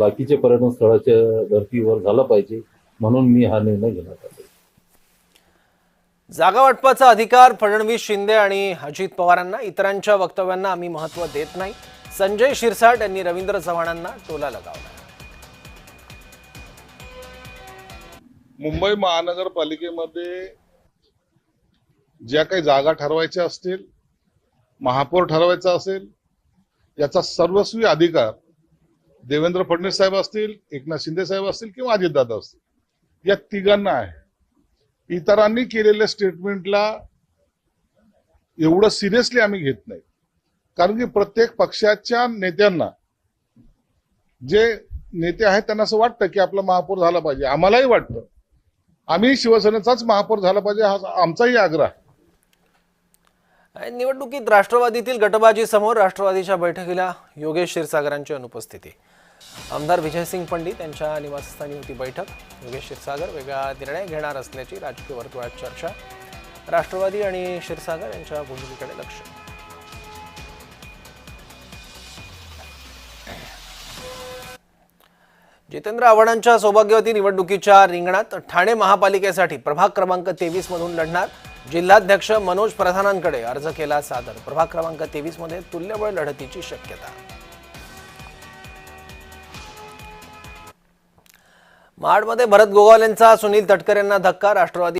बाकीचे पर्यटन स्थळाच्या धर्तीवर झालं पाहिजे म्हणून मी हा निर्णय घेण्यात आला जागा वाटपाचा अधिकार फडणवीस शिंदे आणि अजित पवारांना इतरांच्या वक्तव्यांना आम्ही महत्त्व देत नाही. संजय शिरसाट यांनी रवींद्र चव्हाणांना टोला लगावला. मुंबई महानगरपालिकेमध्ये ज्या काही जागा ठरवायच्या असतील महापौर ठरवायचा असेल याचा सर्वस्वी अधिकार देवेंद्र फडणवीस साहेब असतील एकनाथ शिंदे साहेब असतील किंवा अजितदादा असतील या तिघांना आहे. इतरांनी केलेल्या स्टेटमेंटला एवढं सिरियसली आम्ही घेत नाही. कारण की प्रत्येक पक्षाच्या नेत्यांना जे नेते आहेत त्यांना असं वाटतं की आपला महापौर झाला पाहिजे. आम्हालाही वाटतं. आम्ही शिवसेनेचाच महापौर झाला पाहिजे हा आमचाही आग्रह आहे. निवडणुकीत राष्ट्रवादीतील गटबाजी समोर राष्ट्रवादीच्या बैठकीला योगेश क्षीरसागरांची अनुपस्थिती. आमदार विजयसिंग पंडित यांच्या निवासस्थानी होती बैठक. योगेश क्षीरसागर वेगळा निर्णय घेणार असल्याची राजकीय वर्तुळात चर्चा. राष्ट्रवादी आणि क्षीरसागर यांच्या भूमिकेकडे लक्ष. जितेंद्र आव्हाडांच्या सौभाग्यवती निवडणुकीच्या रिंगणात ठाणे महापालिकेसाठी प्रभाग क्रमांक तेवीस मधून लढणार जिल्हाध्यक्ष मनोज प्रधानांकडे अर्ज केला सादर. प्रभाग क्रमांक तेवीसमध्ये तुल्यबळ लढतीची शक्यता. महाडमध्ये भरत गोगावलेंचा सुनील तटकर यांना धक्का राष्ट्रवादी